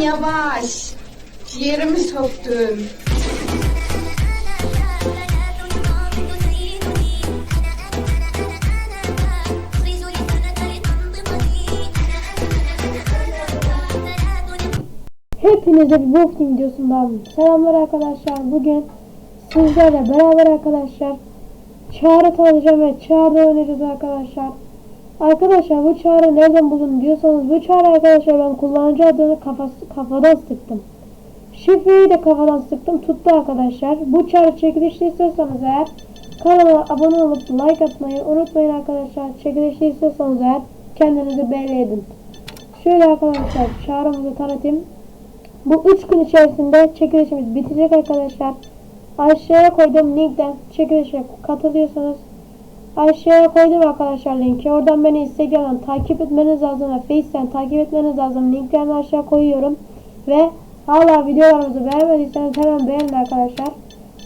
yavaş. Ciğerimi soktun. Hepinize bir Team videosundan selamlar arkadaşlar. Bugün sizlerle beraber arkadaşlar çağrı tanıyacağım ve çağrı oynayacağız arkadaşlar. Arkadaşlar bu çağrı nereden buldun diyorsanız bu çağrı arkadaşlar ben kullanıcı adını kafası, kafadan sıktım. Şifreyi de kafadan sıktım tuttu arkadaşlar. Bu çağrı çekilişli istiyorsanız eğer kanala abone olup like atmayı unutmayın arkadaşlar. Çekilişli istiyorsanız eğer kendinizi belli edin. Şöyle arkadaşlar çağrımızı tanıtayım. Bu 3 gün içerisinde çekilişimiz bitecek arkadaşlar. Aşağıya koyduğum linkten çekilişe katılıyorsanız aşağıya koydum arkadaşlar linki. Oradan beni Instagram'dan takip etmeniz lazım ve Face'ten takip etmeniz lazım. Linklerini aşağı koyuyorum. Ve hala videolarımızı beğenmediyseniz hemen beğenin arkadaşlar.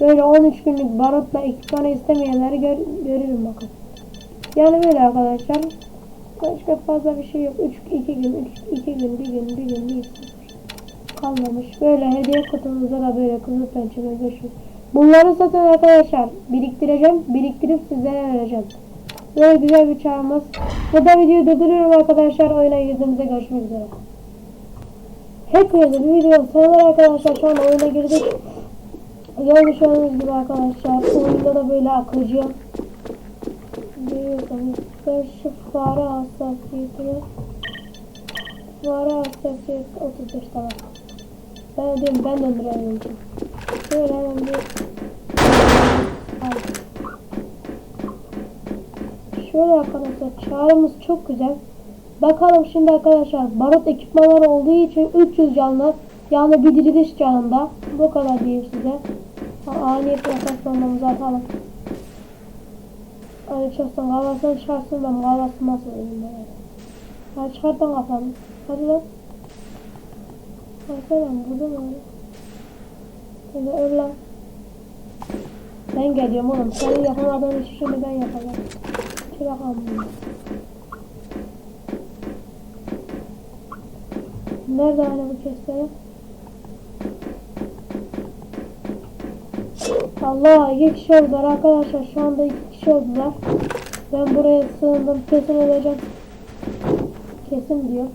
Böyle 13 günlük barutla ekipmanı istemeyenleri gör, görürüm bakın. Yani böyle arkadaşlar. Başka fazla bir şey yok. 3 2 gün 3 2 gün 1 gün 1 gün 1 kalmamış. Böyle hediye kutumuzda da böyle kızıl pençeme görüşürüz. Bunları zaten arkadaşlar biriktireceğim. Biriktirip sizlere vereceğim. Böyle güzel bir çağımız. Burada videoyu durduruyorum arkadaşlar. Oyuna girdiğimizde görüşmek üzere. Hepinize bir video selamlar arkadaşlar. Şu an oyuna girdik. Görmüş gibi arkadaşlar. Oyunda da böyle akıcı. Görüyorsunuz. Ben şu fare hassasiyetini Fare hassasiyet 35 tamam. Ben diyorum ben döndüremiyorum. Şöyle hemen bir. Şöyle arkadaşlar çağrımız çok güzel. Bakalım şimdi arkadaşlar barut ekipmanları olduğu için 300 canlı yani bir diriliş canında bu kadar diyeyim size. Ha, ani frakasyonlarımızı atalım. Hadi çıksın kafasını çıkarsın ben kafası nasıl olayım böyle. Hadi çıkartın kafanı. Hadi lan. Hadi lan burada mı Hadi öl lan. Ben geliyorum oğlum. Senin yakınladığın işi şimdi ben yapacağım. Çırak amına. Nerede hani bu kestene? Allah iki kişi oldular arkadaşlar. Şu anda iki kişi oldular. Ben buraya sığındım. Kesin olacak. Kesin diyor.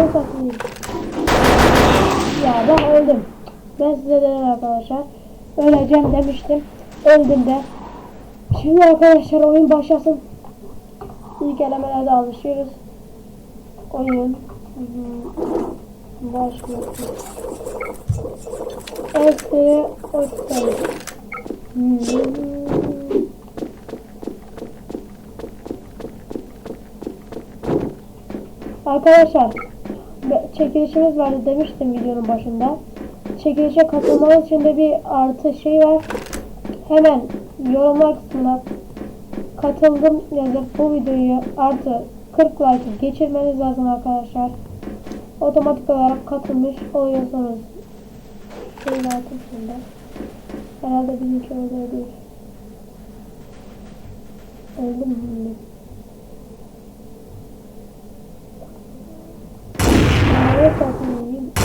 Ananı satayım. Ya ben öldüm. Ben size dedim arkadaşlar. Öleceğim demiştim. Öldüm de. Şimdi arkadaşlar oyun başlasın. İlk elemelerde alışıyoruz. Oyun. Başlıyor. Eski Otel. Hmm. Arkadaşlar çekilişimiz vardı demiştim videonun başında. Çekilişe katılmanız için de bir artı şey var. Hemen yorumlar kısmına katıldım yazıp bu videoyu artı 40 like geçirmeniz lazım arkadaşlar. Otomatik olarak katılmış oluyorsunuz. Atayım şimdi. Herhalde bizimki öyle değil. Öldüm mü?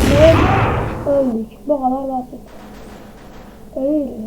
Ne? Öldük. Bu kadar basit. Öyle.